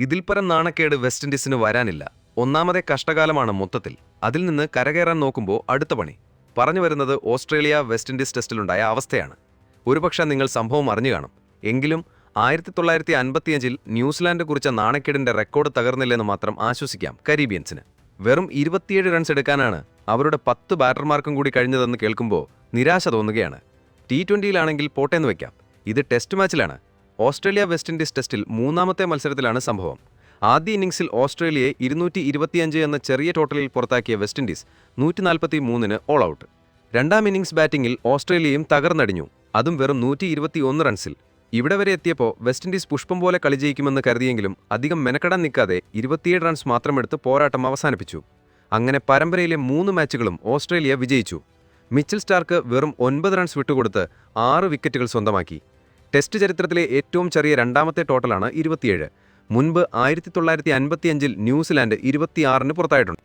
ഇതിൽ പരം നാണക്കേട് വെസ്റ്റ് ഇൻഡീസിന് വരാനില്ല. ഒന്നാമത്തെ കഷ്ടകാലമാണ് മൊത്തത്തിൽ. അതിൽ നിന്ന് കരകയറാൻ നോക്കുമ്പോൾ അടുത്ത പണി. പറഞ്ഞു വരുന്നത് ഓസ്ട്രേലിയ വെസ്റ്റ് ഇൻഡീസ് ടെസ്റ്റിലുണ്ടായ അവസ്ഥയാണ്. ഒരുപക്ഷെ നിങ്ങൾ സംഭവം അറിഞ്ഞു കാണും. എങ്കിലും ആയിരത്തി തൊള്ളായിരത്തി അൻപത്തിയഞ്ചിൽ ന്യൂസിലാൻഡ് കുറിച്ച നാണക്കേടിന്റെ റെക്കോർഡ് തകർന്നില്ലെന്ന് മാത്രം ആശ്വസിക്കാം കരീബിയൻസിന്. വെറും ഇരുപത്തിയേഴ് റൺസ് എടുക്കാനാണ് അവരുടെ പത്ത് ബാറ്റർമാർക്കും കൂടി കഴിഞ്ഞതെന്ന് കേൾക്കുമ്പോൾ നിരാശ തോന്നുകയാണ്. ടി ട്വന്റിയിലാണെങ്കിൽ പോട്ടേന്ന് വയ്ക്കാം ഇത് ടെസ്റ്റ് മാച്ചിലാണ്. ഓസ്ട്രേലിയ വെസ്റ്റ് ഇൻഡീസ് ടെസ്റ്റിൽ മൂന്നാമത്തെ മത്സരത്തിലാണ് സംഭവം. ആദ്യ ഇന്നിംഗ്സിൽ ഓസ്ട്രേലിയയെ ഇരുന്നൂറ്റി ഇരുപത്തിയഞ്ച് എന്ന ചെറിയ ടോട്ടലിൽ പുറത്താക്കിയ വെസ്റ്റ് ഇൻഡീസ് നൂറ്റി നാൽപ്പത്തി മൂന്നിന് ഓൾ ഔട്ട് രണ്ടാം ഇന്നിംഗ്സ് ബാറ്റിംഗിൽ ഓസ്ട്രേലിയയും തകർന്നടിഞ്ഞു. അതും വെറും നൂറ്റി ഇരുപത്തി ഒന്ന് റൺസിൽ. ഇവിടെ വരെ എത്തിയപ്പോൾ വെസ്റ്റ് ഇൻഡീസ് പുഷ്പം പോലെ കളി ജയിക്കുമെന്ന് കരുതിയെങ്കിലും അധികം മെനക്കെടാൻ നിൽക്കാതെ ഇരുപത്തിയേഴ് റൺസ് മാത്രമെടുത്ത് പോരാട്ടം അവസാനിപ്പിച്ചു. അങ്ങനെ പരമ്പരയിലെ മൂന്ന് മാച്ചുകളും ഓസ്ട്രേലിയ വിജയിച്ചു. മിച്ചൽ സ്റ്റാർക്ക് വെറും ഒൻപത് റൺസ് വിട്ടുകൊടുത്ത് ആറ് വിക്കറ്റുകൾ സ്വന്തമാക്കി. ടെസ്റ്റ് ചരിത്രത്തിലെ ഏറ്റവും ചെറിയ രണ്ടാമത്തെ ടോട്ടലാണ് ഇരുപത്തിയേഴ്. മുൻപ് ആയിരത്തി തൊള്ളായിരത്തി അൻപത്തിയഞ്ചിൽ ന്യൂസിലാൻഡ് ഇരുപത്തിയാറിന് പുറത്തായിട്ടുണ്ട്.